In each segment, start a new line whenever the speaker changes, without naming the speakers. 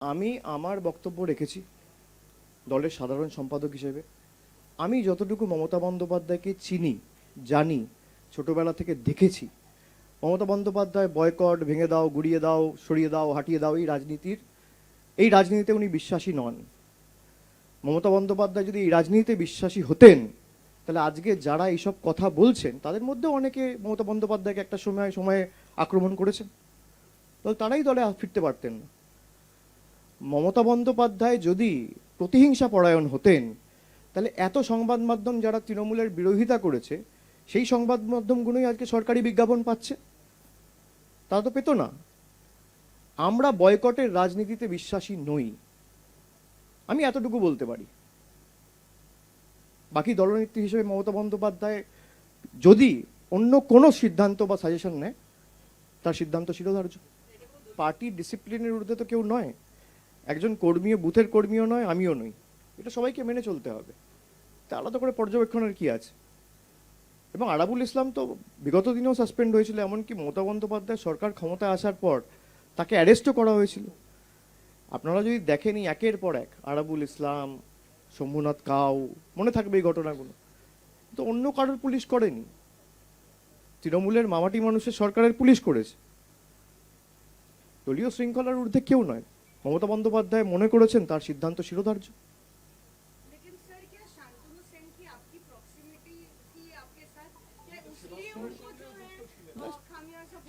আমি আমার বক্তব্য রেখেছি দলের সাধারণ সম্পাদক হিসেবে। আমি যতটুকু মমতা বন্দ্যোপাধ্যায়কে চিনি, জানি, ছোটবেলা থেকে দেখেছি, মমতা বন্দ্যোপাধ্যায় বয়কট, ভেঙে দাও, গুড়িয়ে দাও, সরিয়ে দাও, হাঁটিয়ে দাও এই রাজনীতির, এই রাজনীতিতে উনি বিশ্বাসী নন। মমতা বন্দ্যোপাধ্যায় যদি এই রাজনীতিতে বিশ্বাসী হতেন, তাহলে আজকে যারা এইসব কথা বলছেন, তাদের মধ্যে অনেকে মমতা বন্দ্যোপাধ্যায়কে একটা সময়, সময়ে আক্রমণ করেছেন। তাহলে তারাই দলে ফিরতে পারতেন না। মমতা বন্দ্যোপাধ্যায় যদি প্রতিহিংসা পরায়ণ হতেন, তাহলে এত সংবাদ মাধ্যম যারা তৃণমূলের বিরোধিতা করেছে, সেই সংবাদ মাধ্যমগুলোই আজকে সরকারি বিজ্ঞাপন পাচ্ছে। তারা তো পেত না। আমরা বয়কটের রাজনীতিতে বিশ্বাসী নই। আমি এতটুকু বলতে পারি। বাকি দলনেত্রী হিসেবে মমতা বন্দ্যোপাধ্যায় যদি অন্য কোনো সিদ্ধান্ত বা সাজেশন নেয়, তার সিদ্ধান্ত শিরোধার্য। পার্টি ডিসিপ্লিনের ঊর্ধ্বে তো কেউ নয়। একজন কর্মীও, বুথের কর্মীও নয়, আমিও নই। এটা সবাইকে মেনে চলতে হবে। তা আলাদা করে পর্যবেক্ষণের কি আছে? এবং আরাবুল ইসলাম তো বিগত দিনেও সাসপেন্ড হয়েছিল, এমনকি মমতা বন্দ্যোপাধ্যায় সরকার ক্ষমতায় আসার পর তাকে অ্যারেস্টও করা হয়েছিল। আপনারা যদি দেখেনি একের পর এক, আরাবুল ইসলাম, শম্ভুনাথ কাউ, মনে থাকবে এই ঘটনাগুলো। তো অন্য কারোর পুলিশ করেনি। তৃণমূলের মামাটি মানুষের সরকারের পুলিশ করেছে। দলীয় শৃঙ্খলার ঊর্ধ্বে কেউ নয়। মমতা বন্দ্যোপাধ্যায় মনে করেছেন তার সিদ্ধান্ত শিরোধার্য?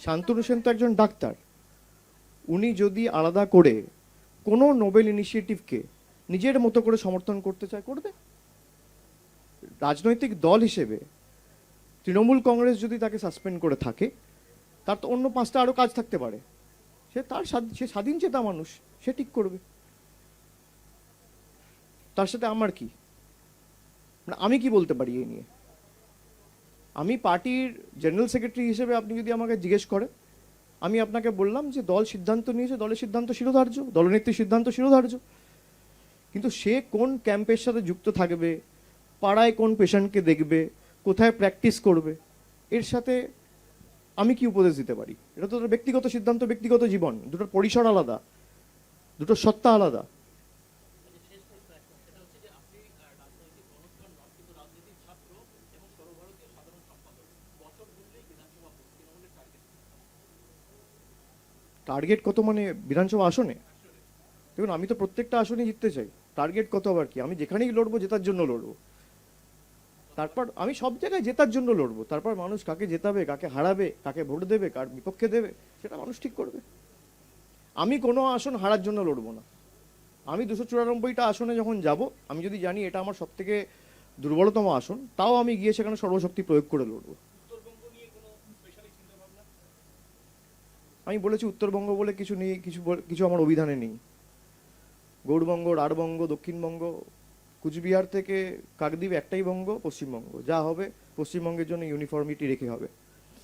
শান্তনু সেন তো একজন ডাক্তার। উনি যদি আলাদা করে কোনো নোবেল ইনিশিয়েটিভকে নিজের মতো করে সমর্থন করতে চায় করবে? রাজনৈতিক দল হিসেবে তৃণমূল কংগ্রেস যদি তাকে সাসপেন্ড করে থাকে তার তো অন্য পাঁচটা আরও কাজ থাকতে পারে। সে তার সে স্বাধীন চেতা মানুষ, সে ঠিক করবে। তার সাথে আমার কি? মানে আমি কি বলতে পারি এই নিয়ে? আমি পার্টির জেনারেল সেক্রেটারি হিসেবে আপনি যদি আমাকে জিজ্ঞেস করেন, আমি আপনাকে বললাম যে দল সিদ্ধান্ত নিয়েছে, দলের সিদ্ধান্ত শিরোধার্য, দলনেত্রীর সিদ্ধান্ত শিরোধার্য। কিন্তু সে কোন ক্যাম্পের সাথে যুক্ত থাকবে, পাড়ায় কোন পেশেন্টকে দেখবে, কোথায় প্র্যাকটিস করবে, এর সাথে আমি কি উপদেশ দিতে পারি? এটা তো তার ব্যক্তিগত সিদ্ধান্ত, ব্যক্তিগত জীবন। দুটোর পরিসর আলাদা, দুটোর সত্তা আলাদা। টার্গেট কত মানে বিধানসভা আসনে? দেখুন, আমি তো প্রত্যেকটা আসনে জিততে চাই। টার্গেট কত আবার কি? আমি যেখানেই লড়বো, জেতার জন্য লড়বো। তারপর আমি সব জায়গায় জেতার জন্য লড়বো। তারপর মানুষ কাকে জেতাবে কাকে হারাবে কাকে ভোট দেবে কার বিপক্ষে দেবে সেটা মানুষ ঠিক করবে। আমি কোনো আসন হারার জন্য লড়বো না। আমি দুশো চুরানব্বইটা আসনে যখন যাব আমি যদি জানি এটা আমার সব থেকে দুর্বলতম আসন তাও আমি গিয়ে সেখানে সর্বশক্তি প্রয়োগ করে লড়বো। আমি বলেছি উত্তরবঙ্গ বলে কিছু নেই কিছু কিছু আমার অভিধানে নেই। গৌড়বঙ্গ রাঢ়বঙ্গ দক্ষিণবঙ্গ কুচবিহার থেকে কাকদ্বীপ একটাই বঙ্গ পশ্চিমবঙ্গ। যা হবে পশ্চিমবঙ্গের জন্য ইউনিফর্মিটি রেখে হবে।